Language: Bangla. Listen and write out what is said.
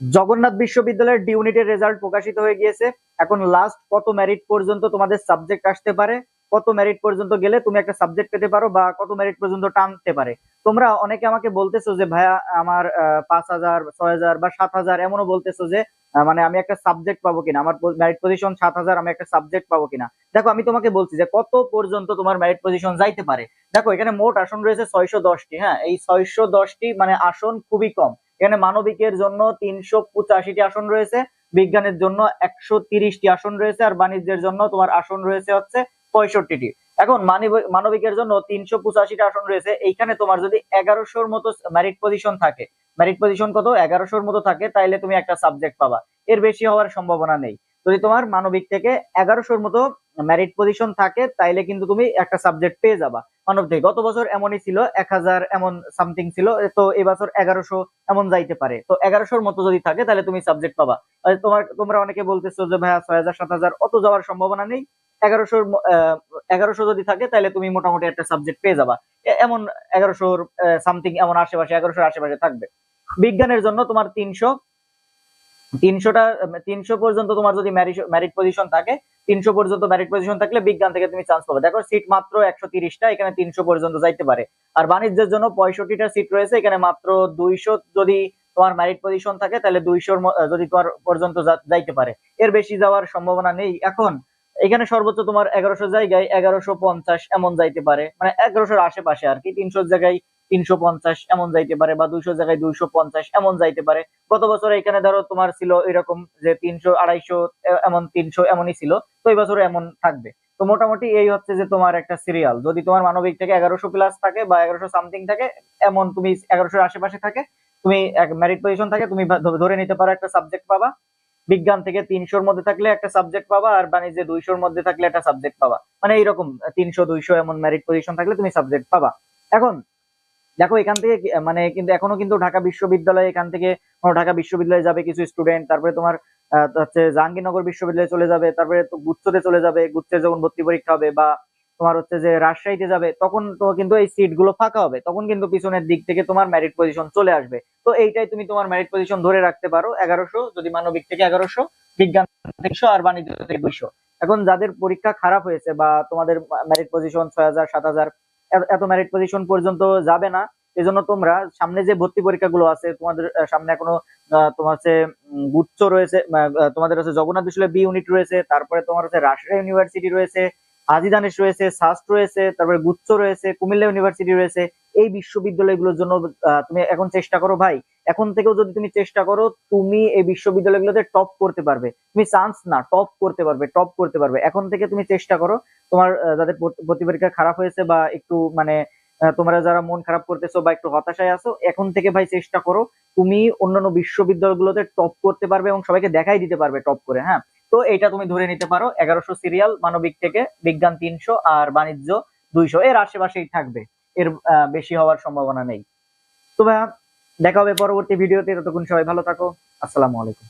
জগন্নাথ বিশ্ববিদ্যালয়ের ডি ইউনিটের রেজাল্ট প্রকাশিত হয়ে গিয়েছে। এখন লাস্ট কত মেরিট পর্যন্ত তোমাদের সাবজেক্ট আসতে পারে? কত মেরিট পর্যন্ত গেলে তুমি একটা সাবজেক্ট পেতে পারো বা কত মেরিট পর্যন্ত টানতে পারে? তোমরা অনেকে আমাকে বলতেছো যে, ভাইয়া, আমার পাঁচ হাজার, ছয় হাজার বা সাত হাজার, এমনও বলতেছো যে মানে আমি একটা সাবজেক্ট পাবো কিনা? আমার মেরিট পজিশন সাত হাজার, আমি একটা সাবজেক্ট পাবো কিনা? দেখো, আমি তোমাকে বলছি যে, কত পর্যন্ত তোমার মেরিট পজিশন যাইতে পারে? দেখো, এখানে মোট আসন রয়েছে ছয়শো দশটি হ্যাঁ? এই ছয়শো দশটি মানে আসন খুবই কম। এখানে মানবিকের জন্য তিনশো পঁচাশিটি আসন রয়েছে, বিজ্ঞানের জন্য একশো তিরিশটি আসন রয়েছে, আর বাণিজ্যের জন্য তোমার আসন রয়েছে হচ্ছে পঁয়ষট্টিটি। এখন মানব- মানবিকের জন্য তিনশো পঁচাশিটা আসন রয়েছে, এইখানে তোমার যদি এগারোশোর মতো ম্যারিট পজিশন থাকে ম্যারিট পজিশন কত? এগারোশোর মতো থাকে, তাইলে তুমি একটা সাবজেক্ট পাবা। এর বেশি হওয়ার সম্ভাবনা নেই। যদি তোমার মানবিক থেকে এগারোশোর মতো ম্যারিট পজিশন থাকে, তাইলে কিন্তু তুমি একটা সাবজেক্ট পেয়ে যাবা। মানব থেকে গত বছর এমনই ছিল, এক হাজার এমন সামথিং ছিল, তো এবছর এগারোশো এমন যাইতে পারে। তো এগারোশোর মতো যদি থাকে তাহলে তুমি সাবজেক্ট পাবা। তোমার, তোমরা অনেকে বলতেছো যে, ভাইয়া ছয় হাজার, সাত হাজার, অত যাওয়ার সম্ভাবনা নেই। এগারোশোর এগারোশো যদি থাকে তাহলে তুমি মোটামুটি একটা সাবজেক্ট পেয়ে যাবা। এমন এগারোশোর সামথিং এমন আশেপাশে, এগারোশোর আশেপাশে থাকবে। বিজ্ঞানের জন্য তোমার তিনশো তিনশোটা তিনশো পর্যন্ত তোমার যদি ম্যারিট পজিশন থাকে, তিনশো পর্যন্ত ম্যারিট পজিশন থাকলে বিজ্ঞান থেকে তুমি চান্স পাবে। দেখো সিট মাত্র একশো তিরিশটা এখানে তিনশো পর্যন্ত যাইতে পারে। আর বাণিজ্যের জন্য পঁয়ষট্টিটা সিট রয়েছে, এখানে মাত্র দুইশো যদি তোমার ম্যারিট পজিশন থাকে, তাহলে দুইশোর যদি তোমার পর্যন্ত যাইতে পারে। এর বেশি যাওয়ার সম্ভাবনা নেই। এখন, এখানে সর্বোচ্চ তোমার এগারোশো জায়গায় এগারোশো পঞ্চাশ এমন যাইতে পারে। মানে এগারোশোর আশেপাশে আর কি তিনশো জায়গায় তিনশো পঞ্চাশ এমন যাইতে পারে বা দুইশো জায়গায় দুইশো পঞ্চাশ এমন যাইতে পারে। গত বছর এখানে ধরো তোমার ছিল এরকম যে তিনশো, আড়াইশো এমন তিনশো এমনই ছিল। তো এই বছর এমন থাকবে। তো মোটামুটি এই হচ্ছে যে তোমার একটা সিরিয়াল যদি তোমার মানবিক থেকে এগারোশো প্লাস থাকে বা এগারোশো সামথিং থাকে, এমন তুমি এগারোশোর আশেপাশে থাকে, তুমি এক মেরিট পজিশন থাকে, তুমি ধরে নিতে পারো একটা সাবজেক্ট পাবা। বিজ্ঞান থেকে তিনশোর মধ্যে থাকলে একটা সাবজেক্ট পাবা আর বাণিজ্যে দুইশোর মধ্যে থাকলে একটা সাবজেক্ট পাবা। মানে এইরকম তিনশো, দুইশো এমন মেরিট পজিশন থাকলে তুমি সাবজেক্ট পাবা। এখন দেখো, এখান থেকে মানে কিন্তু এখনও কিন্তু ঢাকা বিশ্ববিদ্যালয়ে, এখান থেকে ঢাকা বিশ্ববিদ্যালয়ে যাবে কিছু স্টুডেন্ট তারপরে তোমার হচ্ছে জাহাঙ্গীরনগর বিশ্ববিদ্যালয়ে চলে যাবে, তারপরে গুচ্ছতে চলে যাবে, গুচ্ছে যখন ভর্তি পরীক্ষা হবে বা তোমার হচ্ছে যে রাজশাহীতে যাবে, তখন তো কিন্তু এই সিটগুলো ফাঁকা হবে, তখন কিন্তু পিছনের দিক থেকে তোমার মেরিট পজিশন চলে আসবে। তো এইটাই তুমি তোমার মেরিট পজিশন ধরে রাখতে পারো, এগারোশো, যদি মানবিক থেকে এগারোশো, বিজ্ঞান থেকে আর বাণিজ্য থেকে দুইশো। এখন যাদের পরীক্ষা খারাপ হয়েছে বা তোমাদের মেরিট পজিশন ছয় হাজার, সাত হাজার এত- মেরিট পজিশন পর্যন্ত যাবে না। এজন্য তোমরা সামনে যে ভর্তি পরীক্ষাগুলো আছে, তোমাদের সামনে এখনও তোমার হচ্ছে গুচ্ছ রয়েছে তোমাদের হচ্ছে জগন্নাথ বিশ্ববিদ্যালয় বি ইউনিট রয়েছে, তারপরে তোমার হচ্ছে রাশিয়া ইউনিভার্সিটি রয়েছে আজিদানেশ রয়েছে সাস্ট রয়েছে, তারপরে গুচ্ছ রয়েছে, কুমিল্লা ইউনিভার্সিটি রয়েছে এই বিশ্ববিদ্যালয়গুলোর জন্য তুমি এখন চেষ্টা করো ভাই। এখন থেকেও যদি তুমি চেষ্টা করো, তুমি এই বিশ্ববিদ্যালয়গুলোতে টপ করতে পারবে। তুমি চান্স না টপ করতে পারবে টপ করতে পারবে। এখন থেকে তুমি চেষ্টা করো, তোমার যাদের ভর্তি খারাপ হয়েছে বা একটু মানে তোমরা যারা মন খারাপ করতেছো বা একটু হতাশায় আছো, এখন থেকে ভাই চেষ্টা করো, তুমি অন্যান্য বিশ্ববিদ্যালয়গুলোতে টপ করতে পারবে এবং সবাইকে দেখাই দিতে পারবে টপ করে হ্যাঁ? তো এটা তুমি ধরে নিতে পারো, এগারোশো সিরিয়াল মানবিক থেকে বিজ্ঞান তিনশো আর বাণিজ্য দুইশো, এর আশেপাশেই থাকবে। এর বেশি হওয়ার সম্ভাবনা নেই। তো ভাইয়া, দেখা হবে পরবর্তী ভিডিওতে। ততক্ষণ সবাই ভালো থাকো। আসসালামু আলাইকুম।